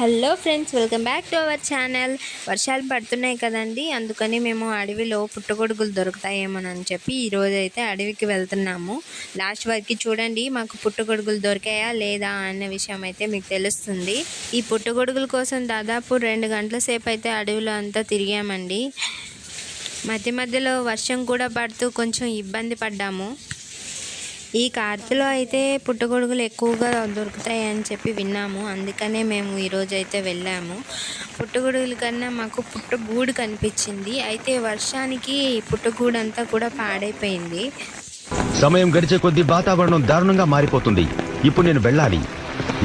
Hello friends welcome back to our channel. వర్షాలు పడుతున్నాయి కదండి అందుకని మేము అడవిలో పుట్టగొడుగులు దొరుకుతాయేమోనని చెప్పి ఈరోజు అయితే అడవికి వెళ్తున్నాము. లాస్ట్ వరకు చూడండి మాకు పుట్టగొడుగులు దొరికాయా లేదా అనే విషయం అయితే మీకు తెలుస్తుంది. ఈ పుట్టగొడుగుల కోసం దాదాపు రెండు గంటల సేపు అయితే అడవిలో అంతా తిరిగామండి. మధ్య మధ్యలో వర్షం కూడా పడుతూ కొంచెం ఇబ్బంది పడ్డాము. ఈ కార్తెలో అయితే పుట్టగొడుగులు ఎక్కువగా దొరుకుతాయి అని చెప్పి విన్నాము. అందుకనే మేము ఈరోజు అయితే వెళ్ళాము. పుట్టగొడుగుల కన్నా మాకు పుట్టగూడు కనిపించింది. అయితే వర్షానికి పుట్టగూడు అంతా కూడా పాడైపోయింది. సమయం గడిచే కొద్దీ వాతావరణం దారుణంగా మారిపోతుంది. ఇప్పుడు నేను వెళ్ళాలి.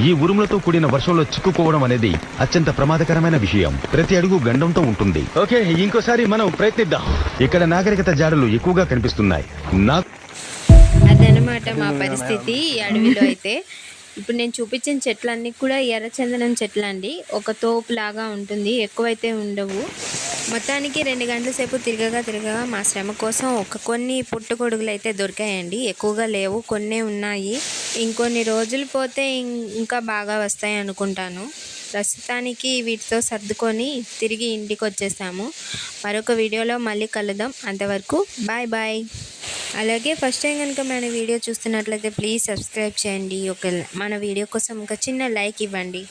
ఈ ఉరుములతో కూడిన వర్షంలో చిక్కుకోవడం అనేది అత్యంత ప్రమాదకరమైన విషయం. ప్రతి అడుగు గండంతో ఉంటుంది. ఓకే ఇంకోసారి మనం ప్రయత్నిద్దాం. ఇక్కడ నాగరికత జాడలు ఎక్కువగా కనిపిస్తున్నాయి. నాకు అదనమాట మా పరిస్థితి ఈ అడవిలో అయితే. ఇప్పుడు నేను చూపించిన చెట్లన్నీ కూడా ఎర్రచందనం చెట్లు అండి ఒక తోపు లాగా ఉంటుంది ఎక్కువైతే ఉండవు. మొత్తానికి రెండు గంటల సేపు తిరగగా తిరగగా మా శ్రమ కోసం ఒక కొన్ని పుట్టగొడుగులు అయితే దొరికాయండి. ఎక్కువగా లేవు కొన్నే ఉన్నాయి. ఇంకొన్ని రోజులు పోతే ఇంకా బాగా వస్తాయి అనుకుంటాను. ప్రస్తుతానికి వీటితో సర్దుకొని తిరిగి ఇంటికి వచ్చేసాము మరొక వీడియోలో మళ్ళీ కలుద్దాం. అంతవరకు బాయ్ బాయ్. అలాగే ఫస్ట్ టైం కనుక మన వీడియో చూస్తున్నట్లయితే ప్లీజ్ సబ్స్క్రైబ్ చేయండి. ఒక మన వీడియో కోసం ఒక చిన్న లైక్ ఇవ్వండి.